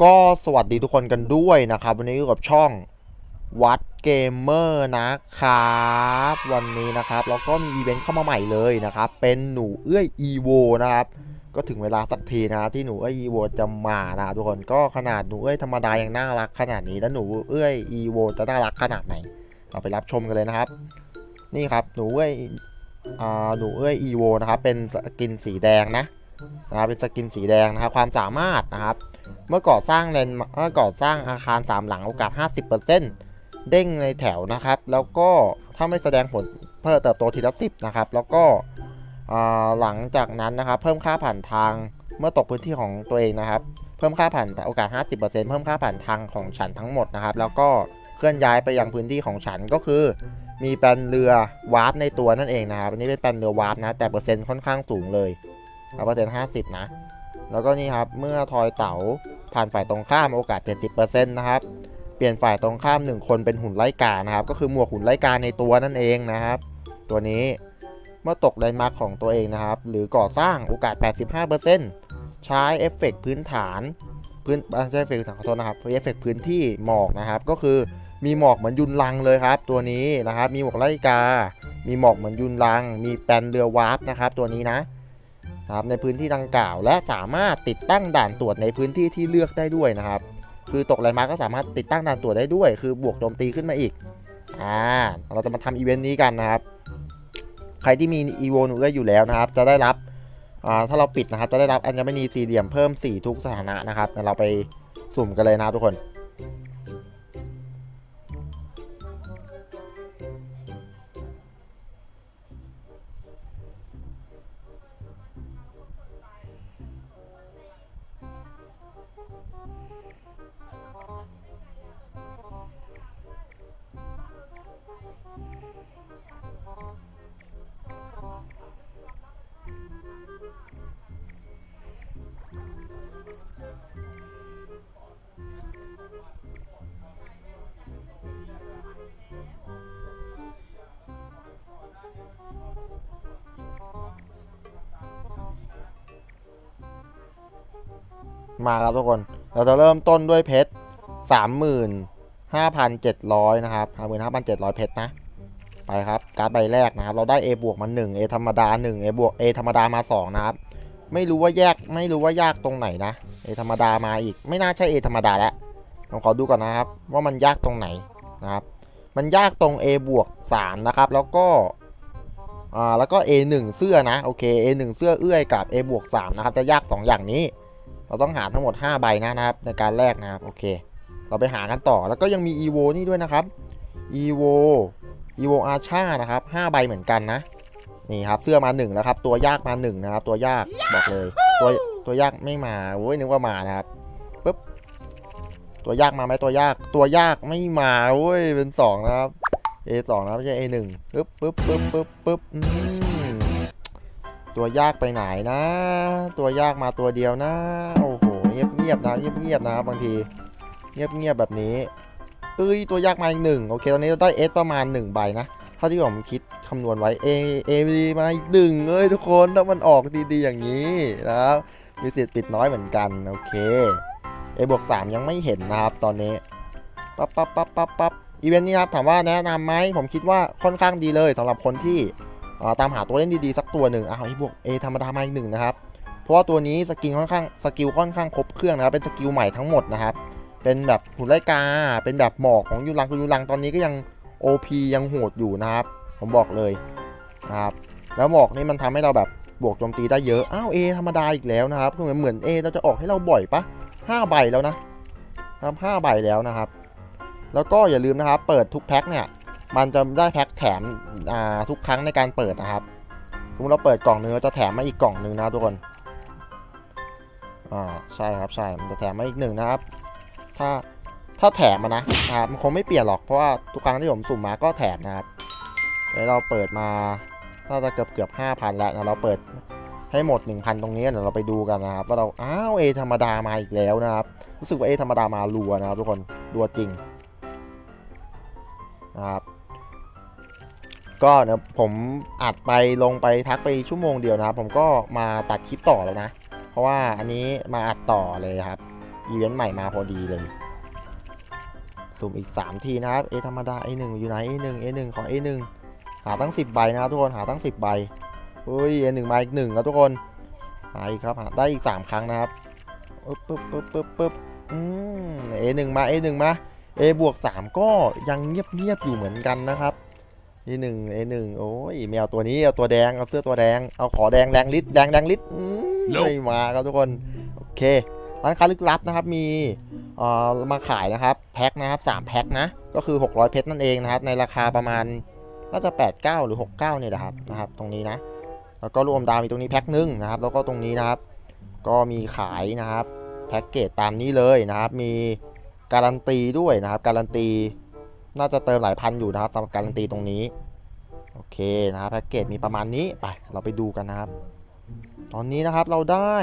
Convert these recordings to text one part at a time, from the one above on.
ก็สวัสดีทุกคนกันด้วยนะครับ วันนี้อยู่กับช่องวัดเกมเมอร์นะครับวันนี้นะครับเราก็มีอีเวนต์เข้ามาใหม่เลยนะครับ เป็นหนูเอื้อย EVO นะครับ ก็ถึงเวลาสักทีนะที่หนูเอื้อย EVO จะมานะทุกคนก็ขนาดหนูเอื้อยธรรมดายังน่ารักขนาดนี้แล้วหนูเอื้อย EVO จะน่ารักขนาดไหนเราไปรับชมกันเลยนะครับ นี่ครับหนูเอื้อยหนูเอื้อย EVO นะครับเป็นสกินสีแดงนะนะครับเป็นสกินสีแดงนะครับความสามารถนะครับ เมื่อก่อสร้างเลนเมื่อก่อสร้างอาคาร 3 หลังโอกาส 50%เด้งในแถวนะครับ แล้วก็ถ้าไม่แสดงผลเพิ่มเติบโตทีละ10นะครับ แล้วก็หลังจากนั้นนะครับ เพิ่มค่าผ่านทางเมื่อตกพื้นที่ของตัวเองนะครับ เพิ่มค่าผ่านโอกาส 50%เพิ่มค่าผ่านทางของฉันทั้งหมดนะครับ แล้วก็เคลื่อนย้ายไปยังพื้นที่ของฉันก็คือ มีแปลนเรือวาร์ปในตัวนั่นเองนะครับอันนี้เป็นแปลนเรือวาร์ปนะแต่เปอร์เซ็นต์ค่อนข้างสูงเลยเปอร์เซ็นต์50นะ แล้วก็นี่ครับ เมื่อทอยเต๋าผ่านฝ่ายตรงข้ามโอกาส 70%นะครับ เปลี่ยนฝ่ายตรงข้าม 1 คนเป็นหุ่นไล่กานะครับ ก็คือหมวกหุ่นไล่กาในตัวนั่นเองนะครับ ตัวนี้เมื่อตกแลนด์มาร์คของตัวเองนะครับ หรือก่อสร้างโอกาส 85%ใช้เอฟเฟกต์พื้นฐานพื้นไม่ใช่เอฟเฟกต์ฐานขอโทษนะครับเอฟเฟกต์พื้นที่หมอกนะครับ ก็คือมีหมอกเหมือนยุนลังเลยครับ ตัวนี้นะครับ มีหมอกไล่กา มีหมอกเหมือนยุนลัง มีแปนเรือวาร์ปนะครับ ตัวนี้นะ นะครับในพื้นที่ดังกล่าว และสามารถติดตั้งด่านตรวจในพื้นที่ที่เลือกได้ด้วยนะครับ คือตกแรมาก็สามารถติดตั้งด่านตรวจได้ด้วย คือบวกโจมตีขึ้นมาอีกอ่าเราจะมาทำอีเวนต์นี้กันนะครับ ใครที่มีอีโวนูเออยู่แล้วนะครับ จะได้รับอ่าถ้าเราปิดนะครับ จะได้รับอัญมณีสี่เหลี่ยมเพิ่ม 4 ทุกสถานะนะครับเดี๋ยวเราไปสุ่มกันเลยนะครับทุกคน มาครับทุกคน เราจะเริ่มต้นด้วยเพชรสามหมื่นห้าพันเจ็ดร้อยนะครับห้าหมื่นห้าพันเจ็ดร้อยเพชรนะ ไปครับ การ์ดใบแรกนะครับ เราได้ A บวกมา1 A ธรรมดา1 A บวก A ธรรมดามา2นะครับ ไม่รู้ว่าแยก ไม่รู้ว่ายากตรงไหนนะ A ธรรมดามาอีก ไม่น่าใช่ A ธรรมดาแล้วผมขอดูก่อนนะครับ ว่ามันยากตรงไหนนะครับ มันยากตรง A บวก3นะครับ แล้วก็อ่าแล้วก็ A 1 เสื้อนะ โอเค A 1 เสื้อเอื้อยกับ A บวก3นะครับ จะยาก 2 อย่างนี้ เราต้องหาทั้งหมด 5 ใบนะนะครับ ในการแรกนะครับ โอเค เราไปหากันต่อแล้วก็ยังมี EVO นี่ด้วยนะครับ EVO EVO Archa นะครับ5ใบเหมือนกันนะ นี่ครับเสื้อมา1แล้วครับ ตัวยากมา1นะครับ ตัวยากบอกเลย ตัวตัวยากไม่มาโอ้ยนึกว่ามานะครับปึ๊บตัวยากมาไหมตัวยาก ตัวยากไม่มาเว้ยเป็น2นะครับ A2 นะไม่ใช่ A1 ปึ๊บปึ๊บปึ๊บปึ๊บปึ๊บตัวยากไปไหนนะ ตัวยากมาตัวเดียวนะ งียบเงียบนะเงียบเงียบๆนะครับบางทีเงียบเงียบๆแบบนี้เอ้ยตัวยากมาอีกหนึ่งโอเคตอนนี้เราได้ S ประมาณ1ใบนะเท่าที่ผมคิดคำนวณไว้ A A มาอีกหนึ่งเอ้ยทุกคนถ้ามันออกดีๆอย่างนี้นะครับมีสิทธิ์ปิดน้อยเหมือนกันโอเค A บวก3ยังไม่เห็นนะครับตอนนี้ปั๊บปั๊บปั๊บปั๊บปั๊บอีเวนต์นี้ครับถามว่าแนะนำไหมผมคิดว่าค่อนข้างดีเลยสำหรับคนที่ตามหาตัวเล่นดีๆสักตัวหนึ่งอ้าวอีบวก A ธรรมดามาอีกหนึ่งนะครับ เพราะว่าตัวนี้สกิลค่อนข้างสกิลค่อนข้างครบเครื่องนะครับเป็นสกิลใหม่ทั้งหมดนะครับ เป็นแบบหุ่นไล่กา เป็นแบบหมอกของยูรังคือยูรังตอนนี้ก็ยัง OP ยังโหดอยู่นะครับ ผมบอกเลยนะครับแล้วหมอกนี่มันทำให้เราแบบบวกโจมตีได้เยอะ อ้าว A ธรรมดาอีกแล้วนะครับคือเหมือนเหมือน A เราจะออกให้เราบ่อยปะ5ใบแล้วนะครับ5ใบแล้วนะครับ แล้วก็อย่าลืมนะครับ เปิดทุกแพ็คเนี่ยมันจะได้แพ็คแถมทุกครั้งในการเปิดนะครับสมมติเราเปิดกล่องนึงเราจะแถมมาอีกกล่องหนึงนะทุกคน อ่าใช่ครับใช่มันจะแถมมาอีกหนึ่งนะครับ ถ้าถ้าแถมมานะนะครับมันคงไม่เปลี่ยนหรอกเพราะว่าทุกครั้งที่ผมสุ่มมาก็แถมนะครับแล้วเราเปิดมาน่าจะเกือบเกือบห้าพันแล้วนะเราเปิดให้หมด 1,000 ตรงนี้เดี๋ยวเราไปดูกันนะครับว่าเราอ้าวเอธรรมดามาอีกแล้วนะครับรู้สึกว่าเอธรรมดามารัวนะครับทุกคนรัวจริงนะครับก็เดี๋ยผมอัดไปลงไปทักไปชั่วโมงเดียวนะครับผมก็มาตัดคลิปต่อแล้วนะ เพราะว่าอันนี้มาอัดต่อเลยครับ อีเวนต์ใหม่มาพอดีเลย สุ่มอีก 3 ทีนะครับ A ธรรมดา A1 อยู่ไหน A1 A1 ขอ A1 หาตั้ง 10 ใบนะครับทุกคน หาตั้ง 10 ใบเฮ้ย A1 มาอีกหนึ่งแล้วทุกคนหาอีกครับ หาได้อีก 3 ครั้งนะครับปึ๊บปึ๊บปึ๊บปึ๊บปึ๊บอืม A1 มา A1 มา A บวก3ก็ยังเงียบๆอยู่เหมือนกันนะครับ A1 A1 โอ้ยไม่เอาตัวนี้เอาตัวแดงเอาเสื้อตัวแดงเอาขอแดงแดงลิตแดงแดงลิตอืมไม่มาครับทุกคนโอเคร้านค้าลึกลับนะครับมีเอ่อมาขายนะครับแพ็คนะครับ3แพ็คนะก็คือ 600 เพชรนั่นเองนะครับในราคาประมาณน่าจะ 89 หรือ 69เนี่ยนะครับนะครับ ตรงนี้นะ แล้วก็รวมดาวมีตรงนี้แพ็คหนึ่งนะครับ แล้วก็ตรงนี้นะครับ ก็มีขายนะครับแพ็กเกจตามนี้เลยนะครับ มีการันตีด้วยนะครับ การันตี น่าจะเติมหลายพันอยู่นะครับสำหรับการันตีตรงนี้ โอเคนะครับแพ็กเกจมีประมาณนี้ไปเราไปดูกันนะครับ ตอนนี้นะครับเราได้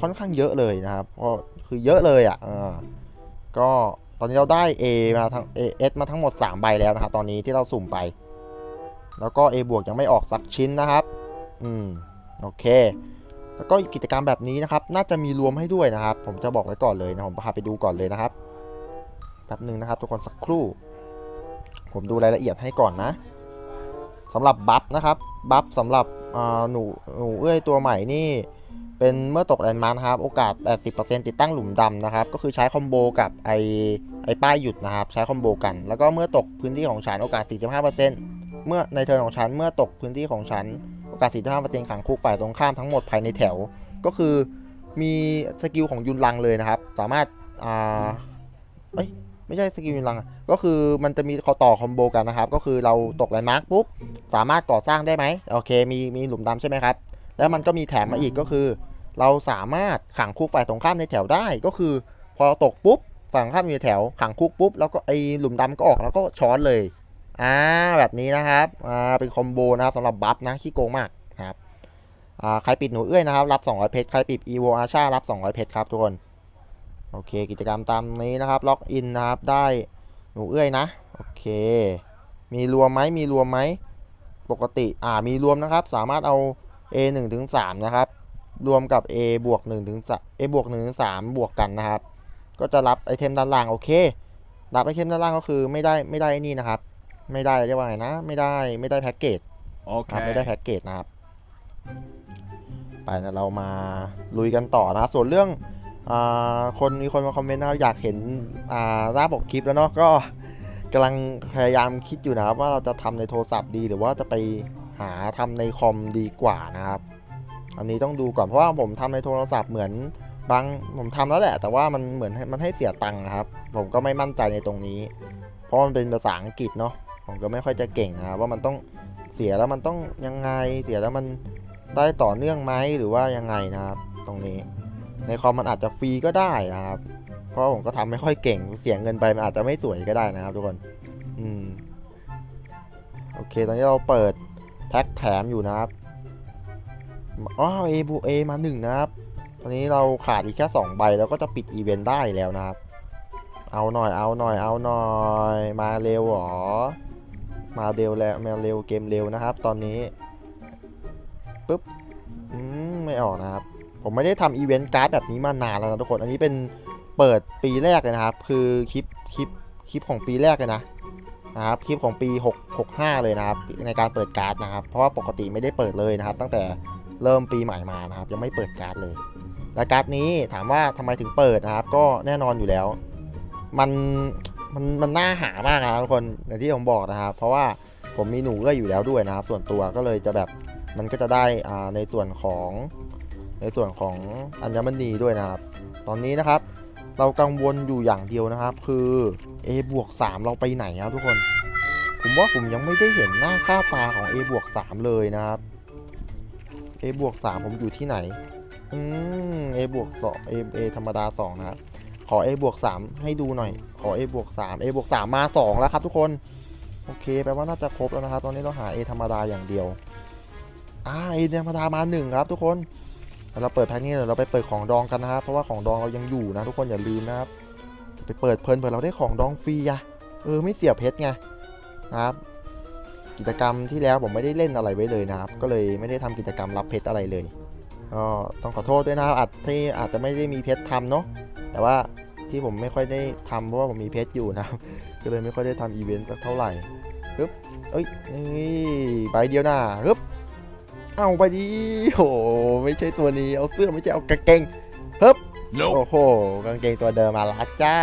ค่อนข้างเยอะเลยนะครับก็คือเยอะเลยอะก็ตอนนี้เราได้ A มาทั้ง A S มาทั้งหมด 3 ใบแล้วนะครับตอนนี้ที่เราสุ่มไป แล้วก็ A บวกยังไม่ออกสักชิ้นนะครับ อืมโอเค แล้วก็กิจกรรมแบบนี้นะครับ น่าจะมีรวมให้ด้วยนะครับ ผมจะบอกไว้ก่อนเลยนะผมพาไปดูก่อนเลยนะครับ แป๊บหนึ่งนะครับทุกคนสักครู่ ผมดูรายละเอียดให้ก่อนนะสำหรับบัฟนะครับบัฟสำหรับหนูหนูเอ้ยตัวใหม่นี่ เป็นเมื่อตกแลนด์มาร์คครับ โอกาส 80%ติดตั้งหลุมดำนะครับ ก็คือใช้คอมโบกับไอไอป้ายหยุดนะครับ ใช้คอมโบกัน แล้วก็เมื่อตกพื้นที่ของฉันโอกาส 45%เมื่อในเทิร์นของฉันเมื่อตกพื้นที่ของฉันโอกาส 45%ขังคุกฝ่ายตรงข้ามทั้งหมดภายในแถว ก็คือมีสกิลของยุนลังเลยนะครับ สามารถอ่าเอ้ย ไม่ใช่สกิลยุนลัง ก็คือมันจะมีข้อต่อคอมโบกันนะครับ ก็คือเราตกแลนด์มาร์คปุ๊บ สามารถก่อสร้างได้ไหมโอเค มีมีหลุมดำใช่ไหมครับ แล้วมันก็มีแถมมาอีกก็คือ เราสามารถขังคุกฝ่ายตรงข้ามในแถวได้ ก็คือ พอเราตกปุ๊บฝั่งตรงข้ามอยู่แถว ขังคุกปุ๊บ แล้วก็ไอหลุมดำก็ออกแล้วก็ช้อนเลย อ่า แบบนี้นะครับ อ่า เป็นคอมโบนะครับสำหรับบัฟนะ ขี้โกงมากครับ อ่า ใครปิดหนูเอื้อยนะครับ รับ 200 เพชร ใครปิด evo อาชารับ 200 เพชรครับทุกคน โอเคกิจกรรมตามนี้นะครับล็อกอินนะครับได้หนูเอื้อยนะโอเค มีรวมไหมมีรวมไหมปกติอ่ามีรวมนะครับ สามารถเอา a 1ถึง3นะครับ รวมกับ a บวก1ถึง3 a บวก1ถึง3บวกกันนะครับ ก็จะรับไอเทมด้านล่างโอเค รับไอเทมด้านล่างก็คือไม่ได้ไม่ได้ไอ้นี่นะครับ ไม่ได้เรียกว่าไงนะ ไม่ได้ไม่ได้แพ็กเกจครับไม่ได้ Okay. แพ็กเกจนะครับ ไปนะเรามาลุยกันต่อนะครับส่วนเรื่องอา คนมีคนมาคอมเมนต์นะครับอยากเห็นอ่าหน้าปกคลิปแล้วเนาะก็กำลังพยายามคิดอยู่นะครับว่าเราจะทำในโทรศัพท์ดีหรือว่าจะไปหาทำในคอมดีกว่านะครับ อันนี้ต้องดูก่อนเพราะว่าผมทำในโทรศัพท์เหมือนบางผมทำแล้วแหละ แต่ว่ามันเหมือนมันให้เสียตังค์นะครับ ผมก็ไม่มั่นใจในตรงนี้ เพราะมันเป็นภาษาอังกฤษเนาะผมก็ไม่ค่อยจะเก่งนะครับว่ามันต้องเสียแล้วมันต้องยังไงเสียแล้วมันได้ต่อเนื่องไหมหรือว่ายังไงนะครับ ตรงนี้ ในคอมมันอาจจะฟรีก็ได้นะครับ เพราะผมก็ทำไม่ค่อยเก่งเสียเงินไปมันอาจจะไม่สวยก็ได้นะครับทุกคน อืม โอเค ตอนนี้เราเปิดแพ็คแถมอยู่นะครับอ๋อเอบูเอมาหนึ่งนะครับ ตอนนี้เราขาดอีกแค่ 2 ใบแล้วก็จะปิดอีเวนต์ได้แล้วนะครับ เอาหน่อยเอาหน่อยเอาหน่อย มาเร็วหรอ มาเร็วแล้วมาเร็วเกมเร็วนะครับ ตอนนี้ปุ๊บ อืม ไม่ออกนะครับ ผมไม่ได้ทำอีเวนต์การ์ดแบบนี้มานานแล้วนะทุกคน อันนี้เป็นเปิดปีแรกเลยนะครับ คือคลิปคลิปคลิปของปีแรกเลยนะนะครับคลิปของปี 6 65 เลยนะครับ ในการเปิดการ์ดนะครับ เพราะว่าปกติไม่ได้เปิดเลยนะครับ ตั้งแต่เริ่มปีใหม่มานะครับ ยังไม่เปิดการ์ดเลยและการ์ดนี้ถามว่าทำไมถึงเปิดนะครับ ก็แน่นอนอยู่แล้ว มันมันมันน่าหามากนะทุกคนอย่างที่ผมบอกนะครับ เพราะว่าผมมีหนูเอื้อยอยู่แล้วด้วยนะครับ ส่วนตัวก็เลยจะแบบมันก็จะได้อ่าในส่วนของ ในส่วนของอัญมณีด้วยนะครับ ตอนนี้นะครับ เรากังวลอยู่อย่างเดียวนะครับ คือ A บวก3เราไปไหนครับทุกคน ผมว่าผมยังไม่ได้เห็นหน้าค่าตาของ A บวก3เลยนะครับ A บวก3ผมอยู่ที่ไหน อืม A บวก2 A A ธรรมดา 2 นะครับ ขอ A บวก3ให้ดูหน่อย ขอ A บวก3 A บวก3มา 2 แล้วครับทุกคน โอเค แปลว่าน่าจะครบแล้วนะครับ ตอนนี้เราหา A ธรรมดาอย่างเดียวอ่า A ธรรมดามา 1 ครับทุกคน เราเปิดแพ็คนี้เดี๋ยวเราไปเปิดของดองกันนะครับเพราะว่าของดองเรายังอยู่นะ ทุกคนอย่าลืมนะครับไปเปิดเพลินเผื่อเราได้ของดองฟรีอะเออไม่เสียเพชรไงนะครับ กิจกรรมที่แล้วผมไม่ได้เล่นอะไรไว้เลยนะครับ ก็เลยไม่ได้ทำกิจกรรมรับเพชรอะไรเลยก็ต้องขอโทษด้วยนะครับอาจที่อาจจะไม่ได้มีเพชรทำเนาะแต่ว่าที่ผมไม่ค่อยได้ทำเพราะว่าผมมีเพชรอยู่นะครับ ก็เลยไม่ค่อยได้ทำอีเวนต์สักเท่าไหร่ฮึบเอ้ยนี่ใบเดียวนะฮึบ เอาไปดีโอ้โหไม่ใช่ตัวนี้ เอาเสื้อไม่ใช่เอากางเกงฮึบ Nope. โอ้โห กางเกงตัวเดิมมาละจ้า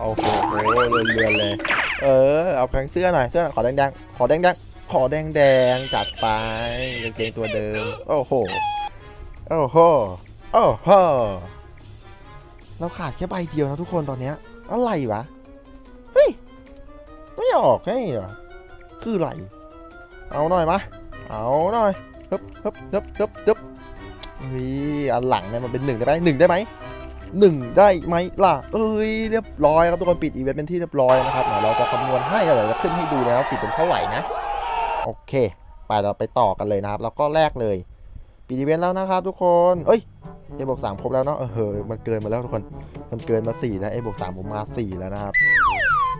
โอ้โหเรือนๆเลย เออ เอากางเสื้อหน่อย เสื้อหน่อยขอแดงๆ ขอแดงๆ ขอแดงๆ จัดไปกางเกงตัวเดิม โอ้โห โอ้โห โอ้โห เราขาดแค่ใบเดียวนะทุกคนตอนเนี้ย อะไรวะ เฮ้ย ไม่ออกให้เหรอ คืออะไร เอาหน่อยมะ เอาหน่อย ฮึบฮึบฮึบฮึบฮึบนี่อันหลังเนี่ยมันเป็นหนึ่งได้ไหมหนึ่งได้ไหมหนึ่งได้ไหมล่ะ เอ้ยเรียบร้อยครับทุกคนปิดอีเวนต์เป็นที่เรียบร้อยนะครับเดี๋ยวเราจะคำนวณให้เดี๋ยวจะขึ้นให้ดูนะครับปิดเป็นเท่าไหร่นะ โอเค ไปเราไปต่อกันเลยนะครับ แล้วก็แลกเลย ปิดอีเวนต์แล้วนะครับ ทุกคน เอ้ยเอบวกสามครบแล้วเนาะเออเฮ้ยมันเกินมาแล้วทุกคน มันเกินมาสี่นะเอบวกสามผมมาสี่แล้วนะครับ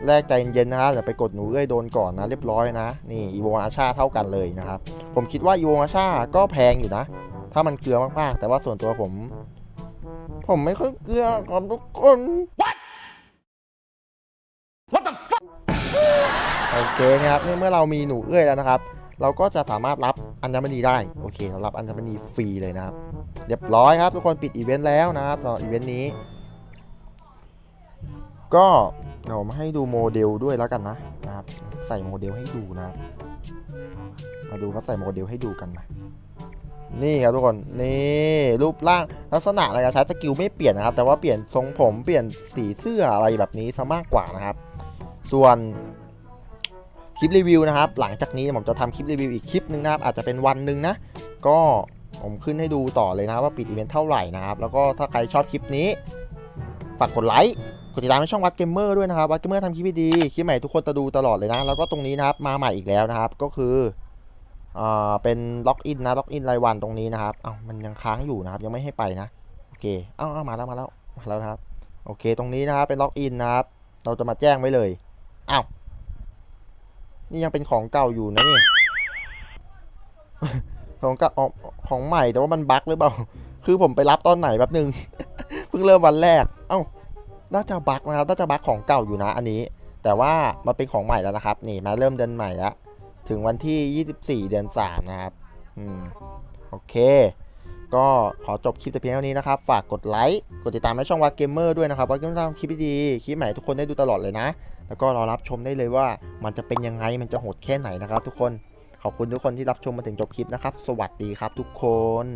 แลกใจเย็นๆนะครับอย่าไปกดหนูเอ้ยโดนก่อนนะเรียบร้อยนะ นี่อีโวอาชาเท่ากันเลยนะครับ ผมคิดว่าอีโวอาชาก็แพงอยู่นะ ถ้ามันเกลือมากๆ แต่ว่าส่วนตัวผม ผมไม่ค่อยเกลือครับทุกคน What the fuck? โอเคนะครับในเมื่อเรามีหนูเอ้ยแล้วนะครับ เราก็จะสามารถรับอัญมณีได้โอเคเรารับอัญมณีฟรีเลยนะครับ เรียบร้อยครับ ทุกคนปิดอีเวนต์แล้วนะครับสำหรับอีเวนต์นี้ ก็ เดี๋ยวผมให้ดูโมเดลด้วยแล้วกันนะนะครับ ใส่โมเดลให้ดูนะ มาดูเขาใส่โมเดลให้ดูกันนะนี่ครับทุกคนนี่รูปร่างลักษณะอะไรการใช้สกิลไม่เปลี่ยนนะครับ แต่ว่าเปลี่ยนทรงผมเปลี่ยนสีเสื้ออะไรแบบนี้ซะมากกว่านะครับ ส่วนคลิปรีวิวนะครับ หลังจากนี้ผมจะทำคลิปรีวิวอีกคลิปหนึงนะครับ อาจจะเป็นวันหนึ่งนะ ก็ผมขึ้นให้ดูต่อเลยนะว่าปิดอีเวนต์เท่าไหร่นะครับ แล้วก็ถ้าใครชอบคลิปนี้ฝากกดไลค์ กดติดตามในช่องวัดเกมเมอร์ด้วยนะครับวัดเกมเมอร์ทำคลิปดีคลิปใหม่ทุกคนจะดูตลอดเลยนะ แล้วก็ตรงนี้นะครับมาใหม่อีกแล้วนะครับ ก็คืออ่าเป็นล็อกอินนะล็อกอินรายวันตรงนี้นะครับเอ้ามันยังค้างอยู่นะครับ ยังไม่ให้ไปนะโอเคเอ้าเอามาแล้วมาแล้วมาแล้วนะครับ โอเค ตรงนี้นะครับเป็นล็อกอินนะครับ เราจะมาแจ้งไว้เลยเอ้านี่ยังเป็นของเก่าอยู่นะนี่ของเก่าของใหม่แต่ว่ามันบั๊กหรือเปล่า คือผมไปรับตอนไหนแบบนึง เพิ่งเริ่มวันแรก เอ้า น่าจะบั๊กนะครับน่าจะบั๊กของเก่าอยู่นะอันนี้ แต่ว่ามันเป็นของใหม่แล้วนะครับ นี่มาเริ่มเดือนใหม่แล้วถึงวันที่ 24 เดือน3นะครับอืมโอเค ก็ขอจบคลิปแต่เพียงเท่านี้นะครับ ฝากกดไลค์กดติดตามในช่องวัดเกมเมอร์ด้วยนะครับว่าจะทำคลิปดีคลิปใหม่ทุกคนได้ดูตลอดเลยนะ แล้วก็รอรับชมได้เลยว่ามันจะเป็นยังไงมันจะโหดแค่ไหนนะครับ ทุกคนขอบคุณทุกคนที่รับชมมาถึงจบคลิปนะครับ สวัสดีครับทุกคน